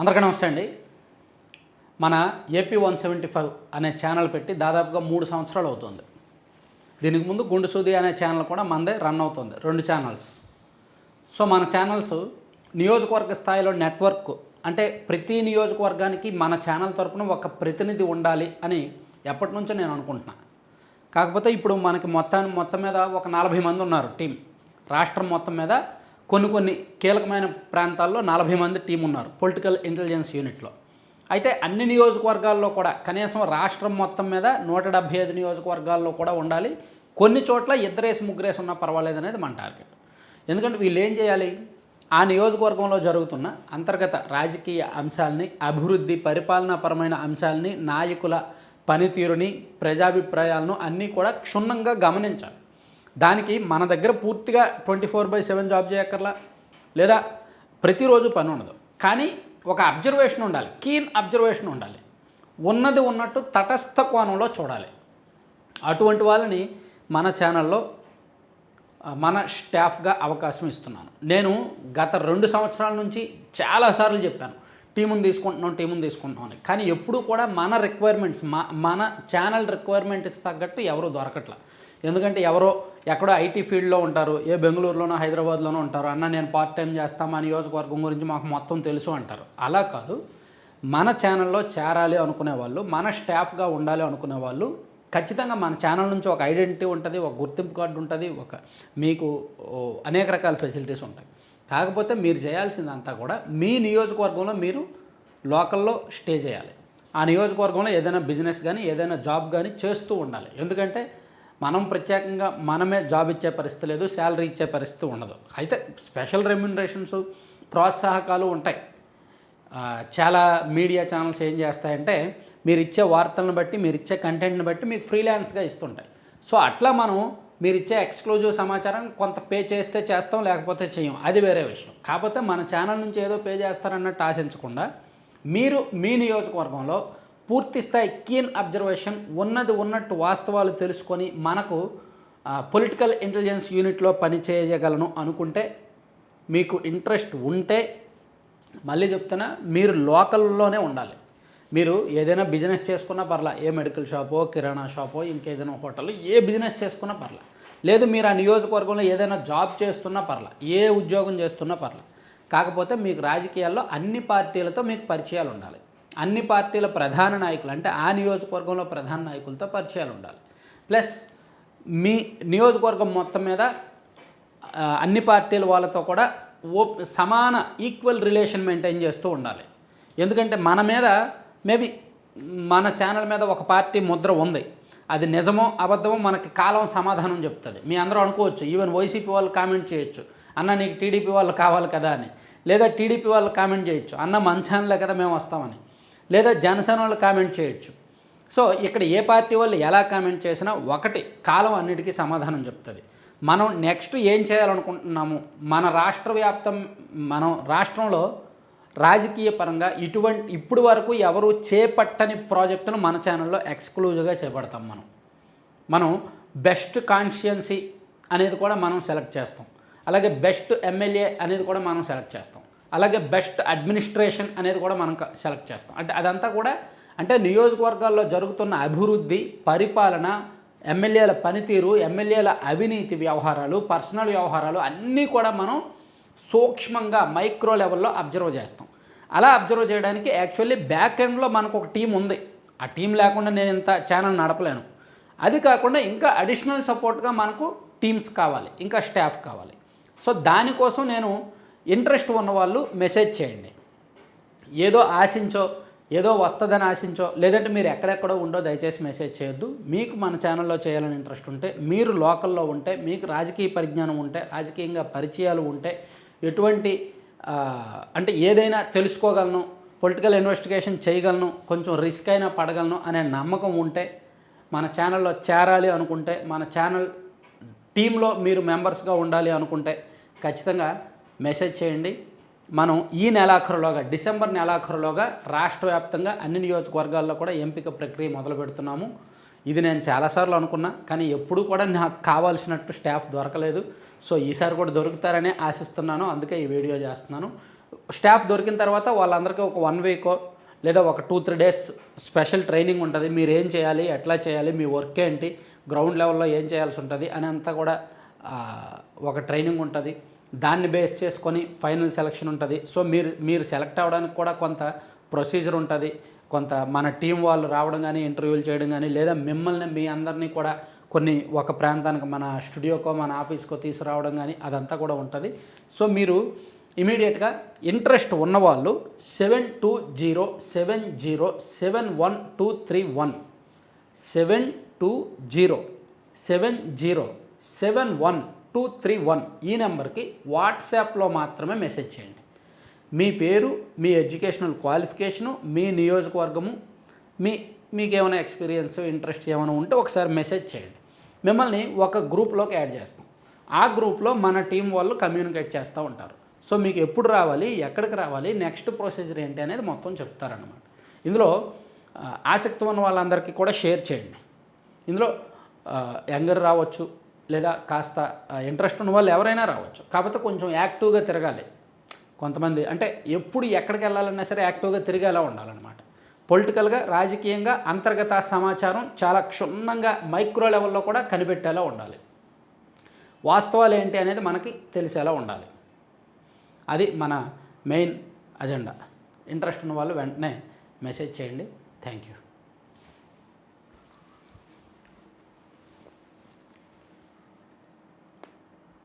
అందరికీ నమస్తే అండి. మన ఏపీ వన్ సెవెంటీ ఫైవ్ అనే ఛానల్ పెట్టి దాదాపుగా మూడు సంవత్సరాలు అవుతుంది. దీనికి ముందు గుండు సూది అనే ఛానల్ కూడా మనదే రన్ అవుతుంది రెండు ఛానల్స్. సో మన ఛానల్స్ నియోజకవర్గ స్థాయిలో నెట్వర్క్ అంటే ప్రతి నియోజకవర్గానికి మన ఛానల్ తరపున ఒక ప్రతినిధి ఉండాలి అని ఎప్పటి నుంచో నేను అనుకుంటున్నా. కాకపోతే ఇప్పుడు మనకి మొత్తాన్ని మొత్తం మీద ఒక నలభై మంది ఉన్నారు టీం రాష్ట్రం మొత్తం మీద కొన్ని కొన్ని కీలకమైన ప్రాంతాల్లో నలభై మంది టీం ఉన్నారు పొలిటికల్ ఇంటెలిజెన్స్ యూనిట్లో అయితే అన్ని నియోజకవర్గాల్లో కూడా కనీసం రాష్ట్రం మొత్తం మీద నూట డెబ్భై ఐదు నియోజకవర్గాల్లో కూడా ఉండాలి. కొన్ని చోట్ల ఇద్దరేసి ముగ్గురేసి ఉన్నా పర్వాలేదు అనేది మన టార్గెట్ ఎందుకంటే వీళ్ళు ఏం చేయాలి? ఆ నియోజకవర్గంలో జరుగుతున్న అంతర్గత రాజకీయ అంశాలని అభివృద్ధి పరిపాలనాపరమైన అంశాలని నాయకుల పనితీరుని ప్రజాభిప్రాయాలను అన్నీ కూడా క్షుణ్ణంగా గమనించాలి. దానికి మన దగ్గర పూర్తిగా twenty four by seven job చేయక్కర్లా? లేదా ప్రతిరోజు పని ఉండదు. కానీ ఒక అబ్జర్వేషన్ ఉండాలి. కీన్ అబ్జర్వేషన్ ఉండాలి. ఉన్నది ఉన్నట్టు తటస్థ కోణంలో చూడాలి. అటువంటి వాళ్ళని మన ఛానల్లో మన స్టాఫ్గా అవకాశం ఇస్తున్నాను. నేను గత రెండు సంవత్సరాల నుంచి చాలాసార్లు చెప్పాను. టీముని తీసుకుంటున్నాం టీముని తీసుకుంటున్నాం అని. కానీ ఎప్పుడూ కూడా మన రిక్వైర్మెంట్స్ మా మన ఛానల్ రిక్వైర్మెంట్స్ తగ్గట్టు ఎవరు దొరకట్లా. ఎందుకంటే ఎవరో ఎక్కడో ఐటీ ఫీల్డ్లో ఉంటారు ఏ బెంగళూరులోనో హైదరాబాద్లోనో ఉంటారు అన్న నేను పార్ట్ టైం చేస్తా మా నియోజకవర్గం గురించి మాకు మొత్తం తెలుసు అంటారు. అలా కాదు. మన ఛానల్లో చేరాలి అనుకునే వాళ్ళు మన స్టాఫ్గా ఉండాలి అనుకునే వాళ్ళు ఖచ్చితంగా మన ఛానల్ నుంచి ఒక ఐడెంటిటీ ఉంటుంది ఒక గుర్తింపు కార్డు ఉంటుంది ఒక మీకు అనేక రకాల ఫెసిలిటీస్ ఉంటాయి. కాకపోతే మీరు చేయాల్సిందంతా కూడా మీ నియోజకవర్గంలో మీరు లోకల్లో స్టే చేయాలి. ఆ నియోజకవర్గంలో ఏదైనా బిజినెస్ కానీ ఏదైనా జాబ్ కానీ చేస్తూ ఉండాలి. ఎందుకంటే మనం ప్రత్యేకంగా మనమే జాబ్ ఇచ్చే పరిస్థితి లేదు శాలరీ ఇచ్చే పరిస్థితి ఉండదు. అయితే స్పెషల్ రెమ్యునరేషన్స్ ప్రోత్సాహకాలు ఉంటాయి. చాలా మీడియా ఛానల్స్ ఏం చేస్తాయంటే మీరు ఇచ్చే వార్తలను బట్టి మీరు ఇచ్చే కంటెంట్ని బట్టి మీకు ఫ్రీలాన్స్గా ఇస్తుంటాయి. సో అట్లా మనం మీరు ఇచ్చే ఎక్స్క్లూజివ్ సమాచారం కొంత పే చేస్తే చేస్తాం లేకపోతే చేయం. అది వేరే విషయం. కాకపోతే మన ఛానల్ నుంచి ఏదో పే చేస్తారన్నట్టు ఆశించకుండా మీరు మీ నియోజకవర్గంలో పూర్తి స్థాయి కీన్ అబ్జర్వేషన్ ఉన్నది ఉన్నట్టు వాస్తవాలు తెలుసుకొని మనకు పొలిటికల్ ఇంటెలిజెన్స్ యూనిట్లో పని చేయగలను అనుకుంటే మీకు ఇంట్రెస్ట్ ఉంటే మళ్ళీ చెప్తున్నా మీరు లోకల్లోనే ఉండాలి. మీరు ఏదైనా బిజినెస్ చేసుకున్నా పర్లా ఏ మెడికల్ షాపో కిరాణా షాపో ఇంకేదైనా హోటల్ ఏ బిజినెస్ చేసుకున్నా పర్లా. లేదు మీరు ఆ నియోజకవర్గంలో ఏదైనా జాబ్ చేస్తున్నా పర్లా ఏ ఉద్యోగం చేస్తున్నా పర్లా. కాకపోతే మీకు రాజకీయాల్లో అన్ని పార్టీలతో మీకు పరిచయాలు ఉండాలి. అన్ని పార్టీల ప్రధాన నాయకులు అంటే ఆ నియోజకవర్గంలో ప్రధాన నాయకులతో పరిచయాలు ఉండాలి. ప్లస్ మీ నియోజకవర్గం మొత్తం మీద అన్ని పార్టీల వాళ్ళతో కూడా ఓ సమాన ఈక్వల్ రిలేషన్ మెయింటైన్ చేస్తూ ఉండాలి. ఎందుకంటే మన మీద మేబీ మన ఛానల్ మీద ఒక పార్టీ ముద్ర ఉంది. అది నిజమో అబద్ధమో మనకి కాలం సమాధానం చెప్తుంది. మీ అందరూ అనుకోవచ్చు ఈవెన్ వైసీపీ వాళ్ళు కామెంట్ చేయొచ్చు అన్న నీకు టీడీపీ వాళ్ళు కావాలి కదా అని. లేదా టీడీపీ వాళ్ళు కామెంట్ చేయొచ్చు అన్న మన ఛానలే కదా మేము వస్తామని. లేదా జనసేన వాళ్ళు కామెంట్ చేయొచ్చు. సో ఇక్కడ ఏ పార్టీ వాళ్ళు ఎలా కామెంట్ చేసినా ఒకటి కాలం అన్నిటికీ సమాధానం చెప్తుంది. మనం నెక్స్ట్ ఏం చేయాలనుకుంటున్నాము? మన రాష్ట్ర వ్యాప్తం మనం రాష్ట్రంలో రాజకీయ పరంగా ఇటువంటి ఇప్పుడు వరకు ఎవరు చేపట్టని ప్రాజెక్టును మన ఛానల్లో ఎక్స్క్లూజివ్గా చేపడతాం మనం. మనం బెస్ట్ కాన్స్టిట్యున్సీ అనేది కూడా మనం సెలెక్ట్ చేస్తాం. అలాగే బెస్ట్ ఎమ్మెల్యే అనేది కూడా మనం సెలెక్ట్ చేస్తాం. అలాగే బెస్ట్ అడ్మినిస్ట్రేషన్ అనేది కూడా మనం సెలెక్ట్ చేస్తాం. అంటే అదంతా కూడా అంటే నియోజకవర్గాల్లో జరుగుతున్న అభివృద్ధి పరిపాలన ఎమ్మెల్యేల పనితీరు ఎమ్మెల్యేల అవినీతి వ్యవహారాలు పర్సనల్ వ్యవహారాలు అన్నీ కూడా మనం సూక్ష్మంగా మైక్రో లెవెల్లో అబ్జర్వ్ చేస్తాం. అలా అబ్జర్వ్ చేయడానికి యాక్చువల్లీ బ్యాక్ ఎండ్లో మనకు ఒక టీం ఉంది. ఆ టీం లేకుండా నేను ఇంత ఛానల్ నడపలేను. అది కాకుండా ఇంకా అడిషనల్ సపోర్ట్గా మనకు టీమ్స్ కావాలి ఇంకా స్టాఫ్ కావాలి. సో దానికోసం నేను ఇంట్రెస్ట్ ఉన్నవాళ్ళు మెసేజ్ చేయండి. ఏదో ఆశించో ఏదో వస్తుందని ఆశించో లేదంటే మీరు ఎక్కడెక్కడో ఉండో దయచేసి మెసేజ్ చేయొద్దు. మీకు మన ఛానల్లో చేయాలని ఇంట్రెస్ట్ ఉంటే మీరు లోకల్లో ఉంటే మీకు రాజకీయ పరిజ్ఞానం ఉంటే రాజకీయంగా పరిచయాలు ఉంటే ఎటువంటి అంటే ఏదైనా తెలుసుకోగలను పొలిటికల్ ఇన్వెస్టిగేషన్ చేయగలను కొంచెం రిస్క్ అయినా పడగలను అనే నమ్మకం ఉంటే మన ఛానల్లో చేరాలి అనుకుంటే మన ఛానల్ టీంలో మీరు మెంబర్స్గా ఉండాలి అనుకుంటే ఖచ్చితంగా మెసేజ్ చేయండి. మనం ఈ నెలాఖరులోగా డిసెంబర్ నెలాఖరులోగా రాష్ట్ర వ్యాప్తంగా అన్ని నియోజకవర్గాల్లో కూడా ఎంపిక ప్రక్రియ మొదలు పెడుతున్నాము. ఇది నేను చాలాసార్లు అనుకున్నా కానీ ఎప్పుడూ కూడా నాకు కావాల్సినట్టు స్టాఫ్ దొరకలేదు. సో ఈసారి కూడా దొరుకుతారనే ఆశిస్తున్నాను. అందుకే ఈ వీడియో చేస్తున్నాను. స్టాఫ్ దొరికిన తర్వాత వాళ్ళందరికీ ఒక వన్ వీకో లేదా ఒక two three days special training ఉంటుంది. మీరు ఏం చేయాలి ఎట్లా చేయాలి మీ వర్క్ ఏంటి గ్రౌండ్ లెవెల్లో ఏం చేయాల్సి ఉంటుంది అని అంతా కూడా ఒక ట్రైనింగ్ ఉంటుంది. దాన్ని బేస్ చేసుకొని ఫైనల్ సెలక్షన్ ఉంటుంది. సో మీరు మీరు సెలెక్ట్ అవ్వడానికి కూడా కొంత ప్రొసీజర్ ఉంటుంది. కొంత మన టీం వాళ్ళు రావడం కానీ ఇంటర్వ్యూలు చేయడం కానీ లేదా మిమ్మల్ని మీ అందరినీ కూడా కొన్ని ఒక ప్రాంతానికి మన స్టూడియోకో మన ఆఫీస్కో తీసుకురావడం కానీ అదంతా కూడా ఉంటుంది. సో మీరు ఇమీడియట్గా ఇంట్రెస్ట్ ఉన్నవాళ్ళు seven two zero seven zero seven one two three one seven two zero seven zero seven one two three one ఈ నెంబర్కి వాట్సాప్లో మాత్రమే మెసేజ్ చేయండి. మీ పేరు మీ ఎడ్యుకేషనల్ క్వాలిఫికేషను మీ నియోజకవర్గము మీ మీకు ఏమైనా ఎక్స్పీరియన్స్ ఇంట్రెస్ట్ ఏమైనా ఉంటే ఒకసారి మెసేజ్ చేయండి. మిమ్మల్ని ఒక గ్రూప్లోకి యాడ్ చేస్తాం. ఆ గ్రూప్లో మన టీం వాళ్ళు కమ్యూనికేట్ చేస్తూ ఉంటారు. సో మీకు ఎప్పుడు రావాలి ఎక్కడికి రావాలి నెక్స్ట్ ప్రొసీజర్ ఏంటి అనేది మొత్తం చెప్తారనమాట ఇందులో ఆసక్తి ఉన్న వాళ్ళందరికీ కూడా షేర్ చేయండి. ఇందులో యంగర్ రావచ్చు లేదా కాస్త ఇంట్రెస్ట్ ఉన్న వాళ్ళు ఎవరైనా రావచ్చు. కాకపోతే కొంచెం యాక్టివ్గా తిరగాలి. కొంతమంది అంటే ఎప్పుడు ఎక్కడికి వెళ్ళాలన్నా సరే యాక్టివ్గా తిరిగేలా ఉండాలన్నమాట. పొలిటికల్గా రాజకీయంగా అంతర్గత సమాచారం చాలా క్షుణ్ణంగా మైక్రో లెవెల్లో కూడా కనిపెట్టేలా ఉండాలి. వాస్తవాలు ఏంటి అనేది మనకి తెలిసేలా ఉండాలి. అది మన మెయిన్ అజెండా ఇంట్రెస్ట్ ఉన్న వాళ్ళు వెంటనే మెసేజ్ చేయండి. Thank you